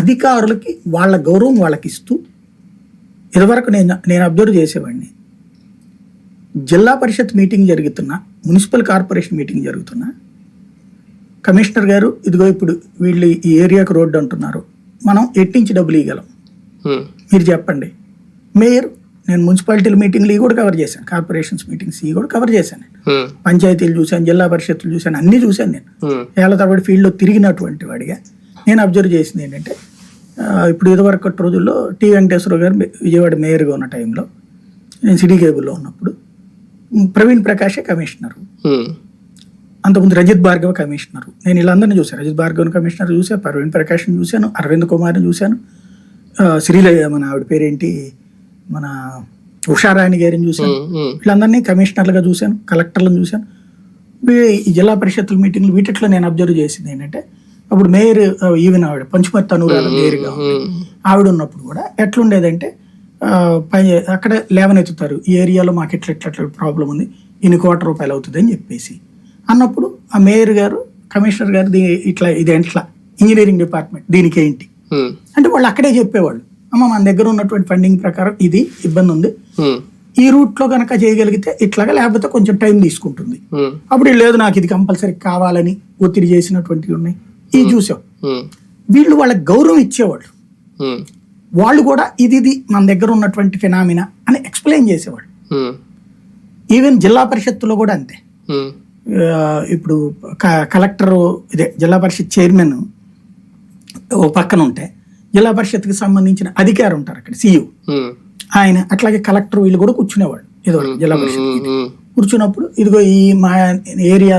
అధికారులకి వాళ్ళ గౌరవం వాళ్ళకి ఇస్తూ ఇదివరకు నేను నేను అబ్జర్వ్ చేసేవాడిని. జిల్లా పరిషత్ మీటింగ్ జరుగుతున్నా మున్సిపల్ కార్పొరేషన్ మీటింగ్ జరుగుతున్నా కమిషనర్ గారు ఇదిగో ఇప్పుడు వీళ్ళు ఈ ఏరియాకు రోడ్డు అంటున్నారు. మనం ఎట్టించి డబ్బులు ఇవ్వగలం? మీరు చెప్పండి. మేయర్ నేను మున్సిపాలిటీల మీటింగ్లు ఇవి కూడా కవర్ చేశాను. కార్పొరేషన్స్ మీటింగ్స్ ఇవి కూడా కవర్ చేశాను పంచాయతీలు చూశాను జిల్లా పరిషత్తులు చూశాను అన్నీ చూశాను నేను. ఏళ్ళ తరబడి ఫీల్డ్లో తిరిగినటువంటి వాడిగా నేను అబ్జర్వ్ చేసింది ఏంటంటే ఇప్పుడు ఇదివరకు రోజుల్లో టి వెంకటేశ్వర గారు విజయవాడ మేయర్గా ఉన్న టైంలో నేను సిటీ కేబుల్లో ఉన్నప్పుడు ప్రవీణ్ ప్రకాషే కమిషనరు. అంతకుముందు రజిత్ భార్గవ్ కమిషనరు. నేను వీళ్ళందరినీ చూశాను రజిత్ భార్గవ్ కమిషనర్ చూశాను ప్రవీణ్ ప్రకాష్ని చూశాను అరవింద్ కుమార్ని చూశాను శ్రీల మన ఆవిడ పేరేంటి మన ఉషారాణి గారిని చూశాను. వీళ్ళందరినీ కమిషనర్లుగా చూశాను కలెక్టర్లను చూశాను. జిల్లా పరిషత్తుల మీటింగ్లు వీటిట్లో నేను అబ్జర్వ్ చేసింది ఏంటంటే అప్పుడు మేయర్ ఈవెన్ ఆవిడ పంచుమర్తి అనురాధ మేయర్గా ఆవిడ. ఉన్నప్పుడు కూడా ఎట్లుండేదంటే పై అక్కడ లేవనెత్తుతారు ఈ ఏరియాలో మాకు ఇట్లా ఇట్లా ఇట్లా ప్రాబ్లం ఉంది ఇన్ని కోట్ల రూపాయలు అవుతుంది అని చెప్పేసి. అన్నప్పుడు ఆ మేయర్ గారు కమిషనర్ గారు దీ ఇట్లా ఇది ఎట్లా? ఇంజనీరింగ్ డిపార్ట్మెంట్ దీనికి ఏంటి? అంటే వాళ్ళు అక్కడే చెప్పేవాళ్ళు. అమ్మ మన దగ్గర ఉన్నటువంటి ఫండింగ్ ప్రకారం ఇది ఇబ్బంది ఉంది. ఈ రూట్లో కనుక చేయగలిగితే ఇట్లాగా లేకపోతే కొంచెం టైం తీసుకుంటుంది. అప్పుడు లేదు నాకు ఇది కంపల్సరీ కావాలని ఒత్తిడి చేసినటువంటివి ఉన్నాయి. ఇవి చూసాం. వీళ్ళు వాళ్ళకి గౌరవం ఇచ్చేవాళ్ళు. వాళ్ళు కూడా ఇది ఇది మన దగ్గర ఉన్నటువంటి ఫినామినా అని ఎక్స్ప్లెయిన్ చేసేవాళ్ళు. ఉమ్, ఈవెన్ జిల్లా పరిషత్తులో కూడా అంతే. ఇప్పుడు కలెక్టర్ ఇదే జిల్లా పరిషత్ చైర్మన్ ఓ పక్కన ఉంటే జిల్లా పరిషత్కి సంబంధించిన అధికారి ఉంటారు అక్కడ సీఈఓ. ఉమ్, ఆయన అట్లాగే కలెక్టర్ వీళ్ళు కూడా కూర్చునేవాళ్ళు. ఇదివరకు జిల్లా పరిషత్. కూర్చున్నప్పుడు ఇదిగో ఈ మా ఏరియాలో